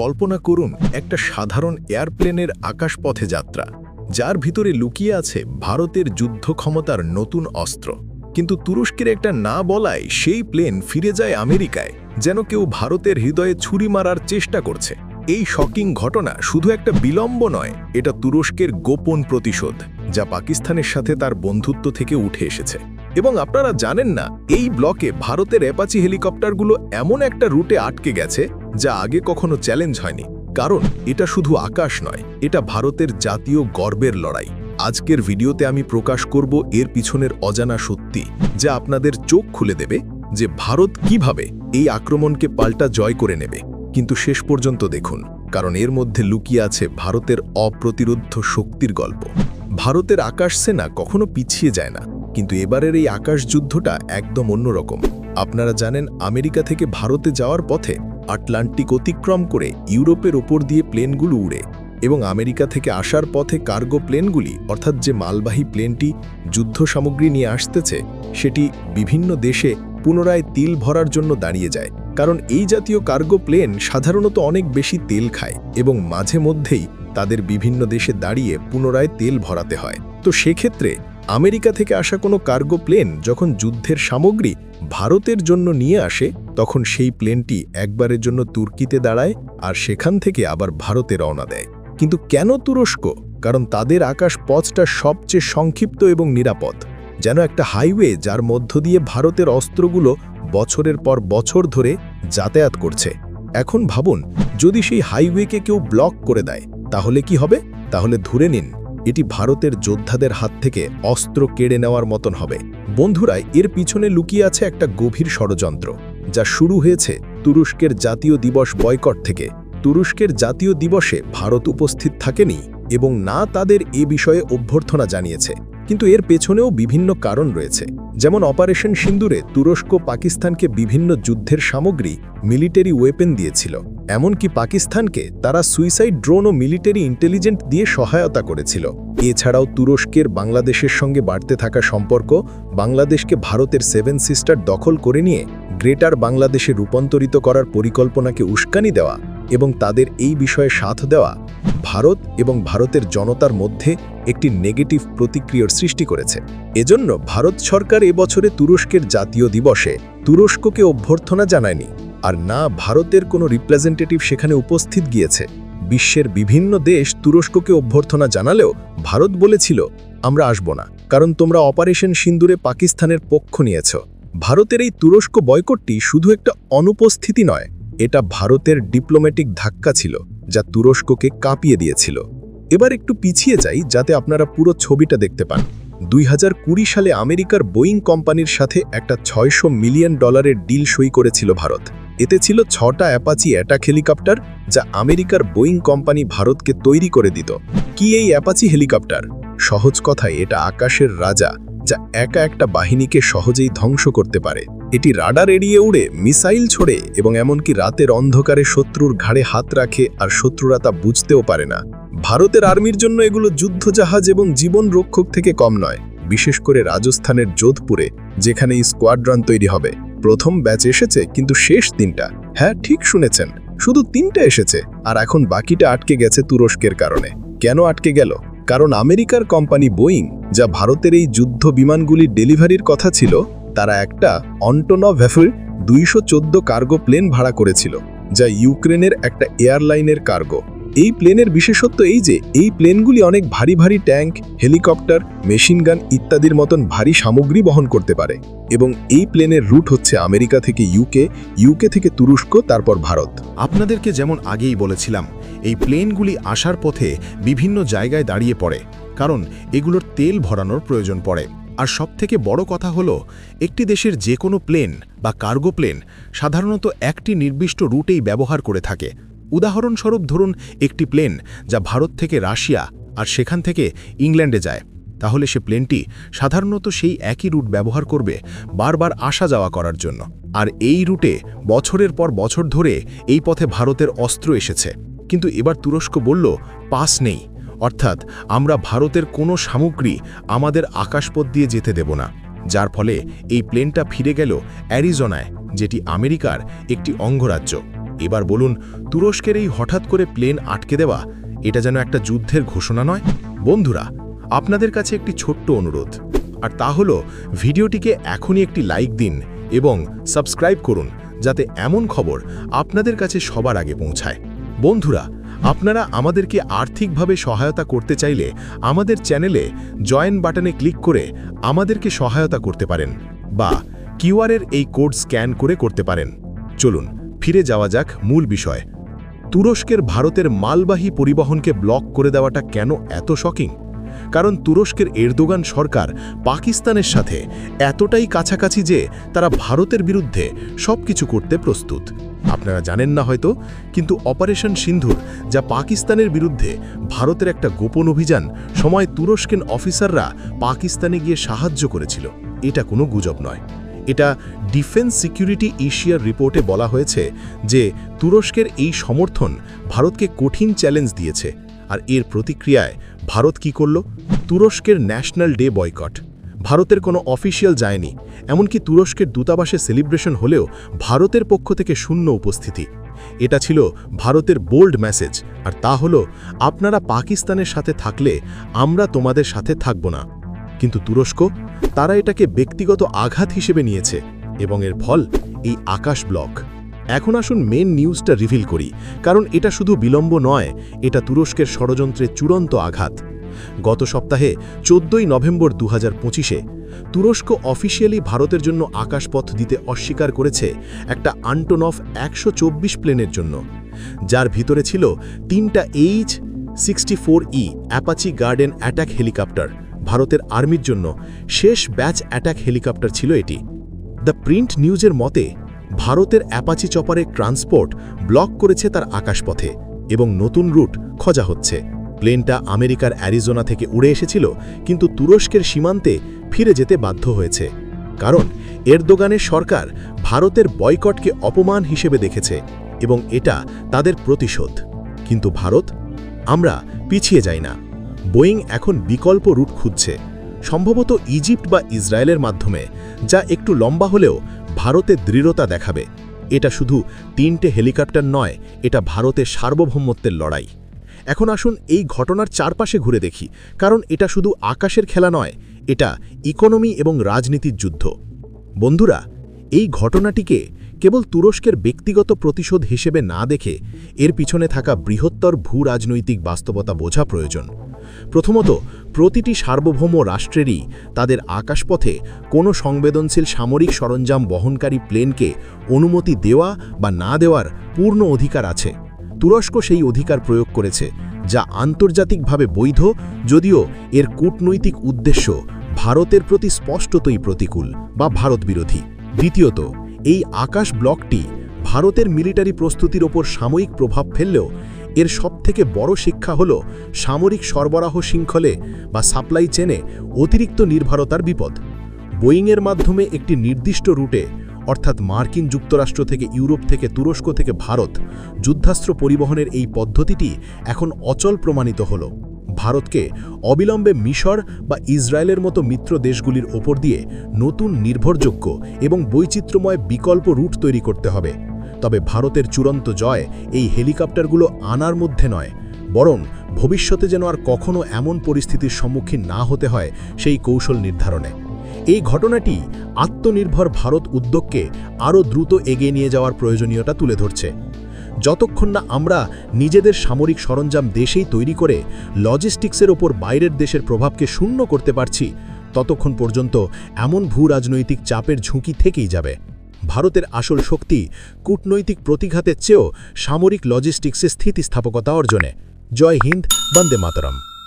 কল্পনা করুন, একটা সাধারণ এয়ারপ্লেনের আকাশপথে যাত্রা, যার ভিতরে লুকিয়ে আছে ভারতের যুদ্ধ ক্ষমতার নতুন অস্ত্র। কিন্তু তুরস্কের একটা না বলায় সেই প্লেন ফিরে যায় আমেরিকায়, যেন কেউ ভারতের হৃদয়ে ছুরি মারার চেষ্টা করছে। এই শকিং ঘটনা শুধু একটা বিলম্ব নয়, এটা তুরস্কের গোপন প্রতিশোধ, যা পাকিস্তানের সাথে তার বন্ধুত্ব থেকে উঠে এসেছে। এবং আপনারা জানেন না, এই ব্লকে ভারতের অ্যাপাচি হেলিকপ্টারগুলো এমন একটা রুটে আটকে গেছে যা আগে কখনো চ্যালেঞ্জ হয়নি। কারণ এটা শুধু আকাশ নয়, এটা ভারতের জাতীয় গর্বের লড়াই। আজকের ভিডিওতে আমি প্রকাশ করব এর পিছনের অজানা সত্যি, যা আপনাদের চোখ খুলে দেবে যে ভারত কীভাবে এই আক্রমণকে পাল্টা জয় করে নেবে। কিন্তু শেষ পর্যন্ত দেখুন, কারণ এর মধ্যে লুকিয়ে আছে ভারতের অপ্রতিরোধ্য শক্তির গল্প। ভারতের আকাশ সেনা কখনো পিছিয়ে যায় না, কিন্তু এবারের এই আকাশ যুদ্ধটা একদম অন্যরকম। আপনারা জানেন, আমেরিকা থেকে ভারতে যাওয়ার পথে আটলান্টিক অতিক্রম করে ইউরোপের ওপর দিয়ে প্লেনগুলো উড়ে এবং আমেরিকা থেকে আসার পথে কার্গো প্লেনগুলি, অর্থাৎ যে মালবাহী প্লেনটি যুদ্ধ সামগ্রী নিয়ে আসতেছে, সেটি বিভিন্ন দেশে পুনরায় তেল ভরার জন্য দাঁড়িয়ে যায়। কারণ এই জাতীয় কার্গো প্লেন সাধারণত অনেক বেশি তেল খায় এবং মাঝে মধ্যেই তাদের বিভিন্ন দেশে দাঁড়িয়ে পুনরায় তেল ভরাতে হয়। তো সেক্ষেত্রে আমেরিকা থেকে আসা কোনো কার্গো প্লেন যখন যুদ্ধের সামগ্রী ভারতের জন্য নিয়ে আসে, তখন সেই প্লেনটি একবারের জন্য তুর্কিতে দাঁড়ায় আর সেখান থেকে আবার ভারতে রওনা দেয়। কিন্তু কেন তুরস্ক? কারণ তাদের আকাশ পথটা সবচেয়ে সংক্ষিপ্ত এবং নিরাপদ। যেন একটা হাইওয়ে যার মধ্য দিয়ে ভারতের অস্ত্রগুলো বছরের পর বছর ধরে যাতায়াত করছে। এখন ভাবুন, যদি সেই হাইওয়েকে কেউ ব্লক করে দেয়, তাহলে কি হবে? তাহলে ধরে নিন এটি ভারতের যোদ্ধাদের হাত থেকে অস্ত্র কেড়ে নেওয়ার মতন হবে। বন্ধুরা, এর পিছনে লুকিয়ে আছে একটা গভীর ষড়যন্ত্র, যা শুরু হয়েছে তুরস্কের জাতীয় দিবস বয়কট থেকে। তুরস্কের জাতীয় দিবসে ভারত উপস্থিত থাকেনি এবং না তাদের এ বিষয়ে অভ্যর্থনা জানিয়েছে। কিন্তু এর পেছনেও বিভিন্ন কারণ রয়েছে। যেমন অপারেশন সিন্দুরে তুরস্ক পাকিস্তানকে বিভিন্ন যুদ্ধের সামগ্রী, মিলিটারি ওয়েপেন দিয়েছিল। এমনকি পাকিস্তানকে তারা সুইসাইড ড্রোন ও মিলিটারি ইন্টেলিজেন্ট দিয়ে সহায়তা করেছিল। এছাড়াও তুরস্কের বাংলাদেশের সঙ্গে বাড়তে থাকা সম্পর্ক, বাংলাদেশকে ভারতের সেভেন সিস্টার দখল করে নিয়ে গ্রেটার বাংলাদেশে রূপান্তরিত করার পরিকল্পনাকে উস্কানি দেওয়া এবং তাদের এই বিষয়ে সাথ দেওয়া ভারত এবং ভারতের জনতার মধ্যে একটি নেগেটিভ প্রতিক্রিয়ার সৃষ্টি করেছে। এজন্য ভারত সরকার এবছরে তুরস্কের জাতীয় দিবসে তুরস্ককে অভ্যর্থনা জানায়নি, আর না ভারতের কোনো রিপ্রেজেন্টেটিভ সেখানে উপস্থিত গিয়েছে। বিশ্বের বিভিন্ন দেশ তুরস্ককে অভ্যর্থনা জানালেও ভারত বলেছিল, আমরা আসব না, কারণ তোমরা অপারেশন সিন্দুরে পাকিস্তানের পক্ষ নিয়েছ। ভারতের এই তুরস্ক বয়কটটি শুধু একটা অনুপস্থিতি নয় এটা ভারতের ডিপ্লোম্যাটিক ধাক্কা ছিল, যা তুরস্ককে কাঁপিয়ে দিয়েছিল। এবার একটু পিছিয়ে যাই, যাতে আপনারা পুরো ছবিটা দেখতে পান। দুই হাজার কুড়ি সালে আমেরিকার বোয়িং কোম্পানির সাথে একটা ছয়শো মিলিয়ন ডলারের ডিল সই করেছিল ভারত। এতে ছিল ছটা অ্যাপাচি অ্যাটাক হেলিকপ্টার, যা আমেরিকার বোয়িং কোম্পানি ভারতকে তৈরি করে দিত। কি এই অ্যাপাচি হেলিকপ্টার? সহজ কথায়, এটা আকাশের রাজা, যা একা একটা বাহিনীকে সহজেই ধ্বংস করতে পারে। এটি রাডার এড়িয়ে উড়ে মিসাইল ছোড়ে এবং এমনকি রাতের অন্ধকারে শত্রুর ঘাড়ে হাত রাখে আর শত্রুরা তা বুঝতেও পারে না। ভারতের আর্মির জন্য এগুলো যুদ্ধজাহাজ এবং জীবন রক্ষক থেকে কম নয়, বিশেষ করে রাজস্থানের যোধপুরে, যেখানে এই স্কোয়াড্রন তৈরি হবে। প্রথম ব্যাচ এসেছে, কিন্তু শেষ তিনটা হ্যাঁ ঠিক শুনেছেন। শুধু তিনটা এসেছে, আর এখন বাকিটা আটকে গেছে তুরস্কের কারণে। কেন আটকে গেল? কারণ আমেরিকার কোম্পানি বোয়িং, যা ভারতের এই যুদ্ধ বিমানগুলির ডেলিভারির কথা ছিল তারা একটা অন্টোনভ ভ্যাফেল দুইশো কার্গো প্লেন ভাড়া করেছিল, যা ইউক্রেনের একটা এয়ারলাইনের কার্গো। এই প্লেনের বিশেষত্ব এই যে, এই প্লেনগুলি অনেক ভারী ভারী ট্যাঙ্ক, হেলিকপ্টার মেশিনগান ইত্যাদির মতন ভারী সামগ্রী বহন করতে পারে এবং এই প্লেনের রুট হচ্ছে আমেরিকা থেকে ইউকে ইউকে থেকে তুরস্ক, তারপর ভারত। আপনাদেরকে যেমন আগেই বলেছিলাম, এই প্লেনগুলি আসার পথে বিভিন্ন জায়গায় দাঁড়িয়ে পড়ে, কারণ এগুলোর তেল ভরানোর প্রয়োজন পড়ে। আর সবথেকে বড় কথা হলো, একটি দেশের যে কোনো প্লেন বা কার্গো প্লেন সাধারণত একটি নির্দিষ্ট রুটেই ব্যবহার করে থাকে। উদাহরণস্বরূপ ধরুন, একটি প্লেন যা ভারত থেকে রাশিয়া আর সেখান থেকে ইংল্যান্ডে যায়। তাহলে সে প্লেনটি সাধারণত সেই একই রুট ব্যবহার করবে বারবার আসা যাওয়া করার জন্য। আর এই রুটে বছরের পর বছর ধরে এই পথে ভারতের অস্ত্র এসেছে। কিন্তু এবার তুরস্ক বলল, পাস নেই। অর্থাৎ আমরা ভারতের কোনো সামগ্রী আমাদের আকাশপথ দিয়ে যেতে দেব না, যার ফলে এই প্লেনটা ফিরে গেল অ্যারিজোনায়, যেটি আমেরিকার একটি অঙ্গরাজ্য। এবার বলুন, তুরস্কের এই হঠাৎ করে প্লেন আটকে দেওয়া, এটা যেন একটা যুদ্ধের ঘোষণা নয়? বন্ধুরা, আপনাদের কাছে একটি ছোট্ট অনুরোধ, আর তা হলো, ভিডিওটিকে এখনই একটি লাইক দিন এবং সাবস্ক্রাইব করুন, যাতে এমন খবর আপনাদের কাছে সবার আগে পৌঁছায়। বন্ধুরা আপনারা আমাদেরকে আর্থিকভাবে সহায়তা করতে চাইলে আমাদের চ্যানেলে জয়েন বাটনে ক্লিক করে আমাদেরকে সহায়তা করতে পারেন বা কিউআরের এই কোড স্ক্যান করে করতে পারেন। চলুন, ফিরে যাওয়া যাক মূল বিষয়। তুরস্কের ভারতের মালবাহী পরিবহনকে ব্লক করে দেওয়াটা কেন এত শকিং? কারণ তুরস্কের এরদোগান সরকার পাকিস্তানের সাথে এতটাই কাছাকাছি যে তারা ভারতের বিরুদ্ধে সবকিছু করতে প্রস্তুত। আপনারা জানেন না হয়তো, কিন্তু অপারেশন সিন্ধুর, যা পাকিস্তানের বিরুদ্ধে ভারতের একটা গোপন অভিযান, সময় তুরস্কের অফিসাররা পাকিস্তানে গিয়ে সাহায্য করেছিল। এটা কোনো গুজব নয়। এটা ডিফেন্স সিকিউরিটি এশিয়ার রিপোর্টে বলা হয়েছে যে তুরস্কের এই সমর্থন ভারতকে কঠিন চ্যালেঞ্জ দিয়েছে। আর এর প্রতিক্রিয়ায় ভারত কি করল? তুরস্কের ন্যাশনাল ডে বয়কট। ভারতের কোনো অফিসিয়াল যায়নি, এমনকি তুরস্কের দূতাবাসে সেলিব্রেশন হলেও ভারতের পক্ষ থেকে শূন্য উপস্থিতি। এটা ছিল ভারতের বোল্ড মেসেজ, আর তা হলো, আপনারা পাকিস্তানের সাথে থাকলে আমরা তোমাদের সাথে থাকব না। কিন্তু তুরস্ক, তারা এটাকে ব্যক্তিগত আঘাত হিসেবে নিয়েছে, এবং এর ফল এই আকাশ ব্লক। এখন আসুন মেন নিউজটা রিভিল করি, কারণ এটা শুধু বিলম্ব নয়, এটা তুরস্কের ষড়যন্ত্রের চূড়ান্ত আঘাত। গত সপ্তাহে, চোদ্দই নভেম্বর দু হাজার তুরস্ক অফিসিয়ালি ভারতের জন্য আকাশপথ দিতে অস্বীকার করেছে একটা আন্টোনফ একশো চব্বিশ প্লেনের জন্য। যার ভিতরে ছিল তিনটা H sixty four E Apache guardian attack helicopter ভারতের আর্মির জন্য শেষ ব্যাচ অ্যাটাক হেলিকপ্টার ছিল এটি। দ্য প্রিন্ট নিউজের মতে ভারতের অ্যাপাচি চপারের ট্রান্সপোর্ট ব্লক করেছে তার আকাশপথে এবং নতুন রুট খোঁজা হচ্ছে। প্লেনটা আমেরিকার অ্যারিজোনা থেকে উড়ে এসেছিল, কিন্তু তুরস্কের সীমান্তে ফিরে যেতে বাধ্য হয়েছে। কারণ এরদোগানের সরকার ভারতের বয়কটকে অপমান হিসেবে দেখেছে এবং এটা তাদের প্রতিশোধ। কিন্তু ভারত, আমরা পিছিয়ে যাই না। বোয়িং এখন বিকল্প রুট খুঁজছে। সম্ভবত ইজিপ্ট বা ইসরায়েলের মাধ্যমে, যা একটু লম্বা হলেও ভারতের দৃঢ়তা দেখাবে। এটা শুধু তিনটে হেলিকপ্টার নয়, এটা ভারতের সার্বভৌমত্বের লড়াই। এখন আসুন এই ঘটনার চারপাশে ঘুরে দেখি, কারণ এটা শুধু আকাশের খেলা নয়, এটা ইকোনমি এবং রাজনীতির যুদ্ধ। বন্ধুরা, এই ঘটনাটিকে কেবল তুরস্কের ব্যক্তিগত প্রতিশোধ হিসেবে না দেখে এর পিছনে থাকা বৃহত্তর ভূ রাজনৈতিক বাস্তবতা বোঝা প্রয়োজন। প্রথমত প্রতিটি সার্বভৌম রাষ্ট্রেরই তাদের আকাশপথে কোনো সংবেদনশীল সামরিক সরঞ্জাম বহনকারী প্লেনকে অনুমতি দেওয়া বা না দেওয়ার পূর্ণ অধিকার আছে। তুরস্ক সেই অধিকার প্রয়োগ করেছে, যা আন্তর্জাতিকভাবে বৈধ, যদিও এর কূটনৈতিক উদ্দেশ্য ভারতের প্রতি স্পষ্টতই প্রতিকূল বা ভারত বিরোধী। দ্বিতীয়ত, এই আকাশ ব্লকটি ভারতের মিলিটারি প্রস্তুতির ওপর সাময়িক প্রভাব ফেললেও এর সবথেকে বড় শিক্ষা হল সামরিক সরবরাহ শৃঙ্খলে বা সাপ্লাই চেনে অতিরিক্ত নির্ভরতার বিপদ। বোয়িংয়ের মাধ্যমে একটি নির্দিষ্ট রুটে, অর্থাৎ মার্কিন যুক্তরাষ্ট্র থেকে ইউরোপ থেকে তুরস্ক থেকে ভারত, যুদ্ধাস্ত্র পরিবহনের এই পদ্ধতিটি এখন অচল প্রমাণিত হল। ভারতকে অবিলম্বে মিশর বা ইসরায়েলের মতো মিত্র দেশগুলির ওপর দিয়ে নতুন নির্ভরযোগ্য এবং বৈচিত্র্যময় বিকল্প রুট তৈরি করতে হবে। তবে ভারতের চূড়ান্ত জয় এই হেলিকপ্টারগুলো আনার মধ্যে নয়, বরং ভবিষ্যতে যেন আর কখনো এমন পরিস্থিতির সম্মুখীন না হতে হয় সেই কৌশল নির্ধারণে। এই ঘটনাটি আত্মনির্ভর ভারত উদ্যোগকে আরও দ্রুত এগিয়ে নিয়ে যাওয়ার প্রয়োজনীয়তা তুলে ধরছে। যতক্ষণ না আমরা নিজেদের সামরিক সরঞ্জাম দেশেই তৈরি করে লজিস্টিক্সের ওপর বাইরের দেশের প্রভাবকে শূন্য করতে পারছি, ততক্ষণ পর্যন্ত এমন ভূ রাজনৈতিক চাপের ঝুঁকি থেকেই যাবে। ভারতের আসল শক্তি কূটনৈতিক প্রতিঘাতের চেয়েও সামরিক লজিস্টিক্সে স্থিতিস্থাপকতা অর্জনে। জয় হিন্দ বন্দে মাতরম।